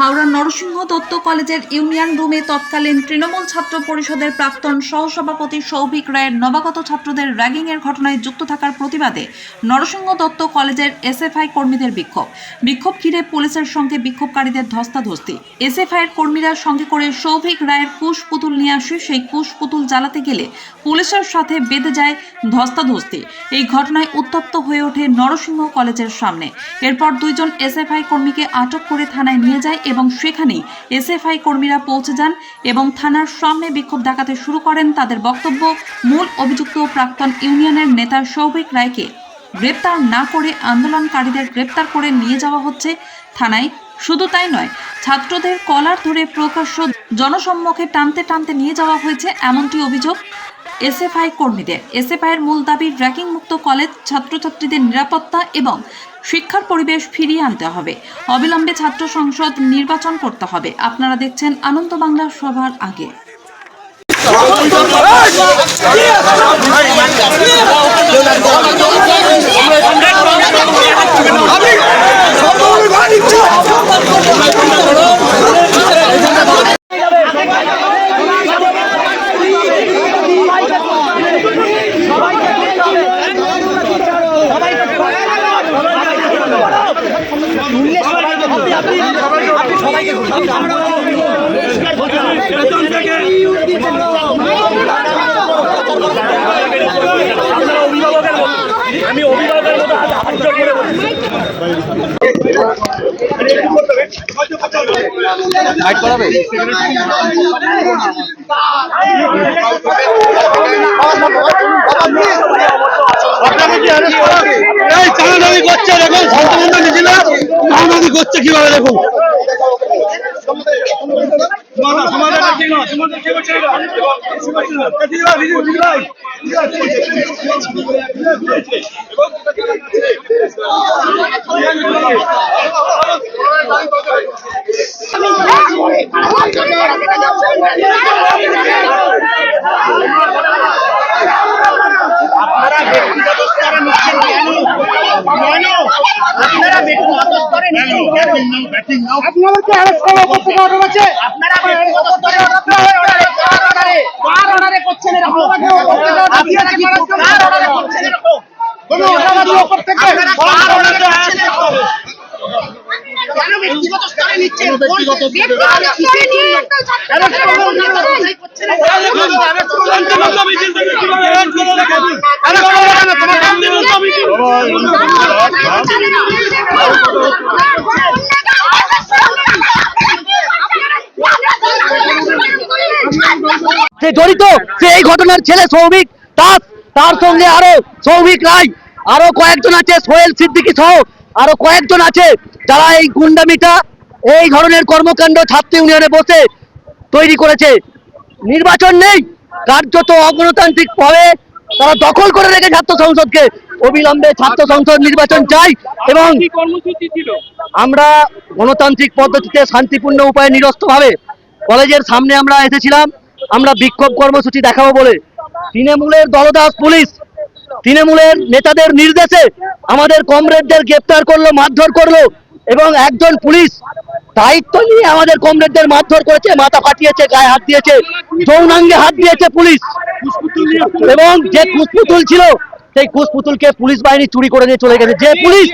হাওড়ার নরসিংহ দত্ত কলেজের ইউনিয়ন রুমে তৎকালীন তৃণমূল ছাত্র পরিষদের প্রাক্তন সহসভাপতি সৌভিক রায়ের নবাগত ছাত্রদের র্যাগিংয়ের ঘটনায় যুক্ত থাকার প্রতিবাদে নরসিংহ দত্ত কলেজের এসএফআই কর্মীদের বিক্ষোভ। বিক্ষোভ ঘিরে পুলিশের সঙ্গে বিক্ষোভকারীদের ধস্তাধস্তি। এসএফআই এর কর্মীরা সঙ্গে করে সৌভিক রায়ের কুশ পুতুল নিয়ে আসে। সেই কুশ পুতুল জ্বালাতে গেলে পুলিশের সাথে বেঁধে যায় ধস্তাধস্তি। এই ঘটনায় উত্তপ্ত হয়ে ওঠে নরসিংহ কলেজের সামনে। এরপর দুইজন এসএফআই কর্মীকে আটক করে থানায় নিয়ে যায় এবং সেখানেই এসএফআই কর্মীরা পৌঁছে যান এবং থানার সামনে বিক্ষোভ দেখাতে শুরু করেন তাদের বক্তব্য মূল অভিযুক্ত প্রাক্তন ইউনিয়নের নেতা সৌভিক রায়কে। গ্রেপ্তার না করে আন্দোলনকারীদের গ্রেপ্তার করে নিয়ে যাওয়া হচ্ছে থানায়। শুধু তাই নয়, ছাত্রদের কলার ধরে প্রকাশ্য জনসম্মুখে টানতে টানতে নিয়ে যাওয়া হয়েছে এমনটি অভিযোগ এসএফআই কর্মীদের। এসএফআই এর মূল দাবি র্যাকিং মুক্ত কলেজ ছাত্রছাত্রীদের নিরাপত্তা এবং শিক্ষার পরিবেশ ফিরিয়ে আনতে হবে। অবিলম্বে ছাত্র সংসদ নির্বাচন করতে হবে। আপনারা দেখছেন আনন্দ বাংলা সভার আগে। এই চাঁদাদাবি করছে দেখুন মিছিল। চাঁদাদাবি করছে কীভাবে দেখুন। আপনারা ব্যক্তিগত স্তরে নিচ্ছেন কেন কেন আপনারা ব্যক্তিগত স্তরে আপনাদেরকে অ্যারেস্ট করার করতে পারবেন আছে আপনারা ব্যক্তিগত স্তরে কার অর্ডারে কার অর্ডারে কার অর্ডারে করছেন এরকম আপনারা কি কার অর্ডারে করছেন এরকম কোনো অর্ডার আপনারা কার অর্ডারে করছেন এরকম কেন ব্যক্তিগত স্তরে নিচ্ছেন ব্যক্তিগত যে জড়িত সে এই ঘটনার ছেলে সৌভিক দাস তার সঙ্গে আরও সৌভিক রায় আরও কয়েকজন আছে সোহেল সিদ্দিকী সহ আরও কয়েকজন আছে যারা এই গুন্ডামিটা এই ধরনের কর্মকাণ্ড ছাত্র ইউনিয়নে বসে তৈরি করেছে। নির্বাচন নেই কার্যত অগণতান্ত্রিক ভাবে তারা দখল করে রেখে ছাত্র সংসদকে অবিলম্বে ছাত্র সংসদ নির্বাচন চাই এবং আমরা গণতান্ত্রিক পদ্ধতিতে শান্তিপূর্ণ উপায়ে নিরস্তভাবে কলেজের সামনে আমরা এসেছিলাম। আমরা বিক্ষোভ কর্মসূচি দেখাবো বলে। তৃণমূলের দলদাস পুলিশ তৃণমূলের নেতাদের নির্দেশে আমাদের কমরেডদের গ্রেপ্তার করল মারধর করল এবং একজন পুলিশ দায়িত্ব নিয়ে আমাদের কমরেডদের মারধর করেছে মাথা ফাটিয়েছে গায়ে হাত দিয়েছে যৌনাঙ্গে হাত দিয়েছে পুলিশ। এবং যে কুসপুতুল ছিল সেই কুসপুতুলকে পুলিশ বাহিনী চুরি করে নিয়ে চলে গেছে। যে পুলিশ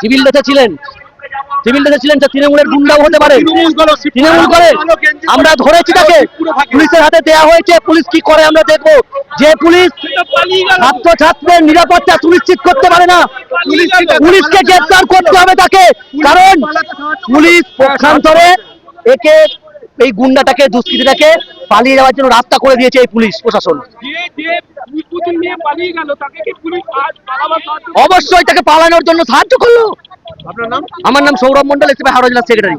সিভিল ড্রেসে ছিলেন সিভিল ড্রেসে ছিলেন তৃণমূলের গুন্ডাও হতে পারে। তৃণমূল করে। আমরা ধরেছি তাকে। পুলিশের হাতে দেয়া হয়েছে। পুলিশ কি করে আমরা দেখব? যে পুলিশ ছাত্র ছাত্রের নিরাপত্তা সুনিশ্চিত করতে পারে না। পুলিশকে গ্রেপ্তার করতে হবে তাকে। কারণ পুলিশ পক্ষান্তরে একে এই গুন্ডাটাকে, দুষ্কৃতীটাকে পালিয়ে যাওয়ার জন্য রাস্তা করে দিয়েছে এই পুলিশ প্রশাসন। অবশ্যই তাকে পালানোর জন্য সাহায্য করল। আমার নাম সৌরভ মন্ডল এসে হাওড়া জেলার সেক্রেটারি